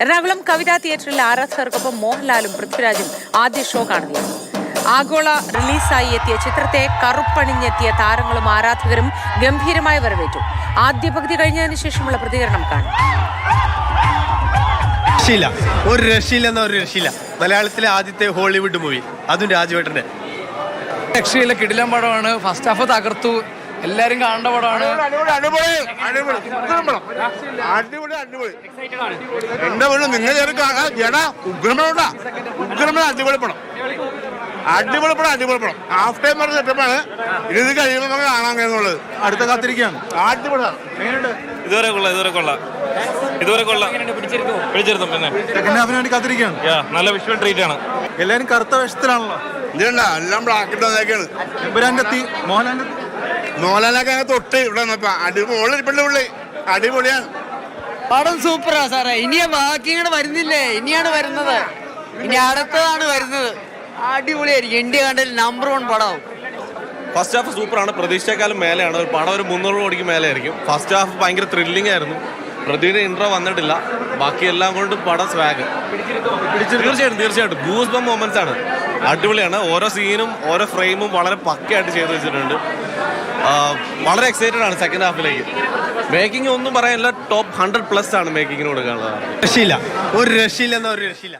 എറണാകുളം കവിതാ തിയേറ്ററിൽ ആരാധകർക്കൊപ്പം മോഹൻലാലും പൃഥ്വിരാജും ആദ്യ ഷോ കാണുകയാണ് ആഗോള റിലീസായി എത്തിയ ചിത്രത്തെ കറുപ്പണിഞ്ഞെത്തിയ താരങ്ങളും ആരാധകരും ഗംഭീരമായി വരവേറ്റു. ആദ്യ പകുതി കഴിഞ്ഞതിന് ശേഷമുള്ള പ്രതികരണം കാണും. രക്ഷയില്ല. ഒരു രക്ഷയില്ല എന്ന ഒരു രക്ഷയില്ല. മലയാളത്തിലെ ആദ്യത്തെ ഹോളിവുഡ് മൂവി. അതും രാജുവേട്ടന്റെ രക്ഷയില്ല. കിടിലം പടമാണ്. ഫസ്റ്റ് ഹാഫ് തകർത്തു. എല്ലാരും കാണേണ്ട പടമാണ്. എന്റെ വീട് നിങ്ങൾ ജടാ ഉഗ്രമനോടാ അടിപൊളി പടം. അടിപൊളി പടം അടിപൊളി പടം. ഹാഫ് ടൈം പറഞ്ഞ സെറ്റപ്പാണ് ഇനി ഇത് കഴിയുമ്പോൾ നമുക്ക് കാണാൻ കഴിയുന്നുള്ളത് അടുത്ത കാത്തിരിക്കുകയാണ്. അടിപൊളിയാണ് ഇതുവരെ കൊള്ളാം ഇതുവരെ കൊള്ളാം. ഇതുവരെ കൊള്ളാം. പിടിച്ചിരുന്നു പിന്നെ. സെക്കൻഡ് ഹാഫിന് വേണ്ടി കാത്തിരിക്കുകയാണ്. യാ നല്ല വിഷ്വൽ ട്രീറ്റ് ആണ്. എല്ലാവരും കറുത്ത വേഷത്തിലാണല്ലോ. ഇതുണ്ട? എല്ലാം ബ്ലാക്ക് മോഹൻലാലിന്റെ എത്തി. മോഹൻലാലൊക്കെ അങ്ങ് തൊട്ട് ഇവിടെ വന്നപ്പോ അടിപൊളി പുള്ളി അടിപൊളിയാണ്. പടം സൂപ്പറാ സാറേ. ഇനി ബാക്കി ഇങ്ങനെ വരുന്നില്ലേ? ഇനിയാണ് വരുന്നത്. ഇനി അടുത്തതാണ് വരുന്നത്. അടിപൊളിയായിരിക്കും. ഇന്ത്യ കണ്ടതിൽ നമ്പർ വൺ പടമാവും ഫസ്റ്റ് ഹാഫ് സൂപ്പറാണ്. പ്രതീക്ഷയെക്കാളും മേലെയാണ്. ഒരു പടം ഒരു മുന്നൂറ് കോടിക്ക് മേലെ ആയിരിക്കും ഫസ്റ്റ് ഹാഫ് ഭയങ്കര ത്രില്ലിംഗ് ആയിരുന്നു. പ്രതിയുടെ ഇൻട്രോ വന്നിട്ടില്ല. ബാക്കി എല്ലാം കൊണ്ടും പടം സ്വാഗ് തീർച്ചയായിട്ടും തീർച്ചയായിട്ടും. ഗൂസ് ബം മൊമെന്റ്സ് ആണ്. അടിപൊളിയാണ്. ഓരോ സീനും ഓരോ ഫ്രെയിമും വളരെ പക്കയായിട്ട് ചെയ്തു വെച്ചിട്ടുണ്ട്. വളരെ എക്സൈറ്റഡ് ആണ് സെക്കൻഡ് ഹാഫിലേക്ക് മേക്കിംഗ് ഒന്നും പറയാനില്ല ടോപ്പ് ഹൺഡ്രഡ് പ്ലസ് ആണ് മേക്കിങ്ങിന് കൊടുക്കാനുള്ളത്. രക്ഷയില്ല. ഒരു രക്ഷയില്ല എന്ന ഒരു രക്ഷയില്ല.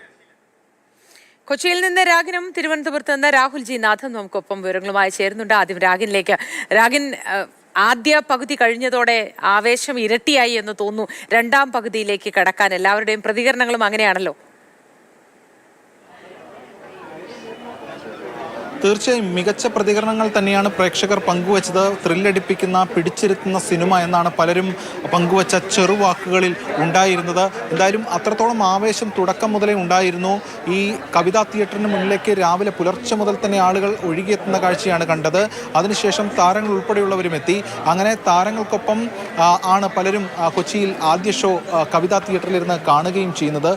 കൊച്ചിയിൽ നിന്ന് രാഗിനും തിരുവനന്തപുരത്ത് നിന്ന് രാഹുൽ ജി നാഥും നമുക്കൊപ്പം വിവരങ്ങളുമായി ചേരുന്നുണ്ട്. ആദ്യം രാഗിനിലേക്ക്. രാഗിൻ ആദ്യ പകുതി കഴിഞ്ഞതോടെ ആവേശം ഇരട്ടിയായി എന്ന് തോന്നുന്നു. രണ്ടാം പകുതിയിലേക്ക് കടക്കാൻ എല്ലാവരുടെയും പ്രതികരണങ്ങളും അങ്ങനെയാണല്ലോ. തീർച്ചയായും മികച്ച പ്രതികരണങ്ങൾ തന്നെയാണ് പ്രേക്ഷകർ പങ്കുവച്ചത്. ത്രില്ലടിപ്പിക്കുന്ന പിടിച്ചിരുത്തുന്ന സിനിമ എന്നാണ് പലരും പങ്കുവച്ച ചെറുവാക്കുകളിൽ ഉണ്ടായിരുന്നത്. എന്തായാലും അത്രത്തോളം ആവേശം തുടക്കം മുതലേ ഉണ്ടായിരുന്നു. ഈ കവിതാ തിയേറ്ററിന് മുന്നിലേക്ക് രാവിലെ പുലർച്ചെ മുതൽ തന്നെ ആളുകൾ ഒഴുകിയെത്തുന്ന കാഴ്ചയാണ് കണ്ടത്. അതിനുശേഷം താരങ്ങൾ ഉൾപ്പെടെയുള്ളവരും എത്തി. അങ്ങനെ താരങ്ങൾക്കൊപ്പം ആണ് പലരും കൊച്ചിയിൽ ആദ്യ ഷോ കവിതാ തിയേറ്ററിലിരുന്ന് കാണുകയും ചെയ്യുന്നത്.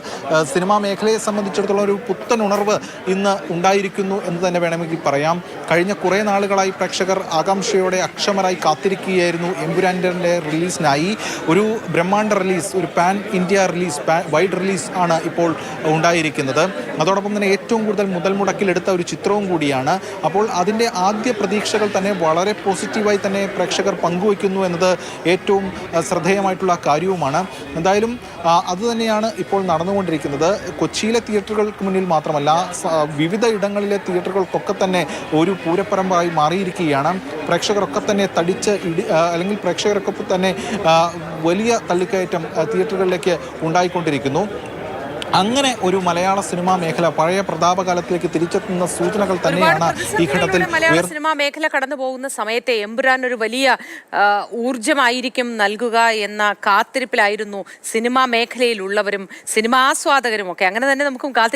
സിനിമാ മേഖലയെ സംബന്ധിച്ചിടത്തോളം ഒരു പുത്തൻ ഉണർവ് ഇന്ന് ഉണ്ടായിരിക്കുന്നു എന്ന് തന്നെ വേണമെങ്കിൽ പറയാം. കഴിഞ്ഞ കുറേ നാളുകളായി പ്രേക്ഷകർ ആകാംക്ഷയോടെ അക്ഷമരായി കാത്തിരിക്കുകയായിരുന്നു. എംബുരാൻഡറിന്റെ റിലീസിനായി ഒരു ബ്രഹ്മാണ്ഡ റിലീസ് ഒരു pan India release wide release ആണ് ഇപ്പോൾ ഉണ്ടായിരിക്കുന്നത്. അതോടൊപ്പം തന്നെ ഏറ്റവും കൂടുതൽ മുതൽ മുടക്കിലെടുത്ത ഒരു ചിത്രവും കൂടിയാണ്. അപ്പോൾ അതിന്റെ ആദ്യ പ്രതീക്ഷകൾ തന്നെ വളരെ പോസിറ്റീവായി തന്നെ പ്രേക്ഷകർ പങ്കുവയ്ക്കുന്നു എന്നത് ഏറ്റവും ശ്രദ്ധേയമായിട്ടുള്ള കാര്യവുമാണ്. എന്തായാലും അതുതന്നെയാണ് ഇപ്പോൾ നടന്നുകൊണ്ടിരിക്കുന്നത്. കൊച്ചിയിലെ തിയേറ്ററുകൾക്ക് മുന്നിൽ മാത്രമല്ല വിവിധ ഇടങ്ങളിലെ തിയേറ്ററുകൾക്കൊക്കെ തന്നെ ഒരു പൂരപ്പറമ്പായി മാറിയിരിക്കുകയാണ്. പ്രേക്ഷകരൊക്കെ തന്നെ തടിച്ച് ഇടി അല്ലെങ്കിൽ പ്രേക്ഷകരൊക്കെ തന്നെ വലിയ തള്ളിക്കയറ്റം തിയേറ്ററുകളിലേക്ക് ഉണ്ടായിക്കൊണ്ടിരിക്കുന്നു. അങ്ങനെ ഒരു മലയാള സിനിമാ മേഖല പഴയ പ്രതാപകാലത്തിലേക്ക് തിരിച്ചെത്തുന്ന സൂചനകൾ തന്നെയാണ് ഈ ഘട്ടത്തിൽ മലയാള സിനിമാ മേഖല കടന്നു പോകുന്ന സമയത്തെ എമ്പുരാൻ ഒരു വലിയ ഊർജമായിരിക്കും നൽകുക എന്ന കാത്തിരിപ്പിലായിരുന്നു സിനിമാ മേഖലയിലുള്ളവരും സിനിമാ ആസ്വാദകരും ഒക്കെ അങ്ങനെ തന്നെ നമുക്കും കാത്തിരിക്കാം.